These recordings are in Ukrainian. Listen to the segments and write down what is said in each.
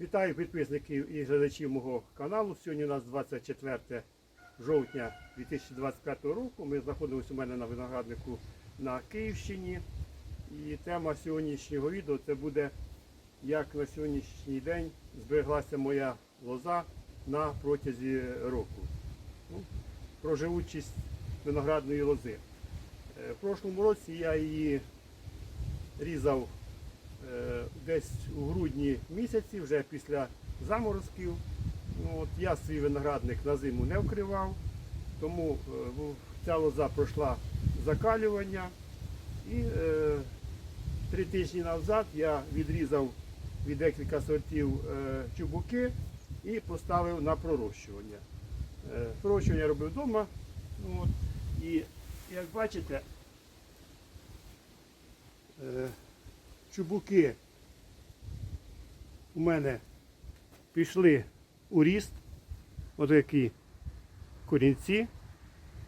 Вітаю підписників і глядачів мого каналу. Сьогодні у нас 24 жовтня 2025 року. Ми знаходимося у мене на винограднику на Київщині. І тема сьогоднішнього відео це буде, як на сьогоднішній день збереглася моя лоза на протязі року. Ну, про живучість виноградної лози. Е, В прошлому році я її різав десь у грудні місяці, вже після заморозків. Ну, от я свій виноградник на зиму не вкривав, тому е, ця лоза пройшла закалювання. І е, три тижні назад я відрізав від декілька сортів е, чубуки і поставив на пророщування. Е, пророщування робив вдома. От, і як бачите, е, чубуки у мене пішли у ріст. Ось такі корінці.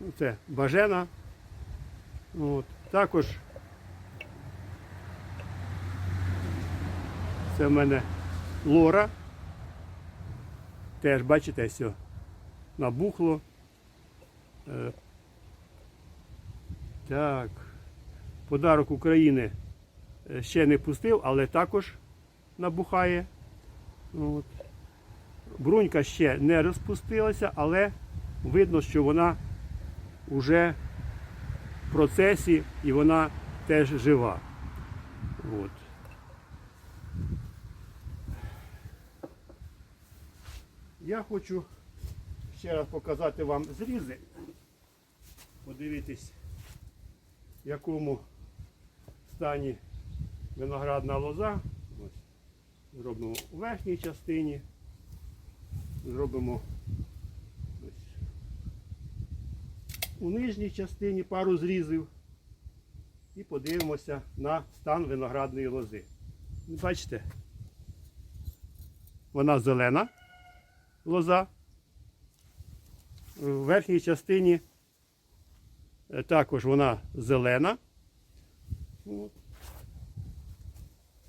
Ну, Це бажена. От. Також це в мене лора. Теж, бачите, все набухло. Е, Так. Подарок України ще не пустив, але також набухає. От. Брунька ще не розпустилася, але видно, що вона вже в процесі і вона теж жива. От. Я хочу ще раз показати вам зрізи. Подивитись, в якому стані виноградна лоза. Ось. Зробимо у верхній частині. Зробимо у нижній частині пару зрізів. І подивимося на стан виноградної лози. Бачите? Вона зелена лоза. В верхній частині е, також вона зелена. От.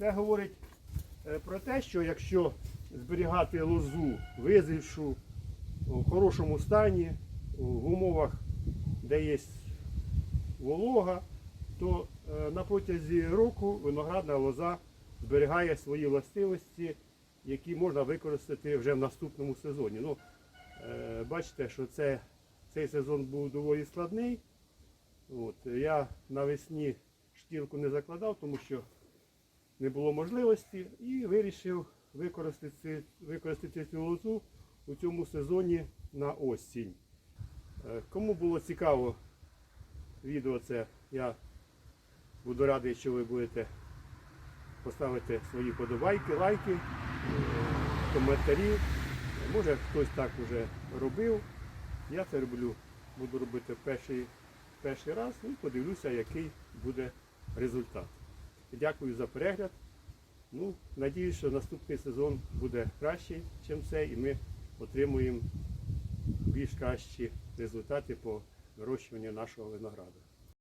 Це говорить е, про те, що якщо зберігати лозу визрівшу в хорошому стані, в умовах, де є волога, то е, на протязі року виноградна лоза зберігає свої властивості, які можна використати вже в наступному сезоні. Ну, е, бачите, що це, цей сезон був доволі складний. От, я навесні шкірку не закладав, тому що не було можливості і вирішив використати, використати цю лозу у цьому сезоні на осінь. Е, Кому було цікаво відео це, я буду радий, що ви будете поставити свої подобайки, лайки, коментарі. Може хтось так вже робив. Я це роблю, буду робити перший, перший раз ну, і подивлюся, який буде результат. Дякую за перегляд. Ну, надіюсь, що наступний сезон буде кращий, ніж цей, і ми отримуємо більш кращі результати по вирощуванню нашого винограду.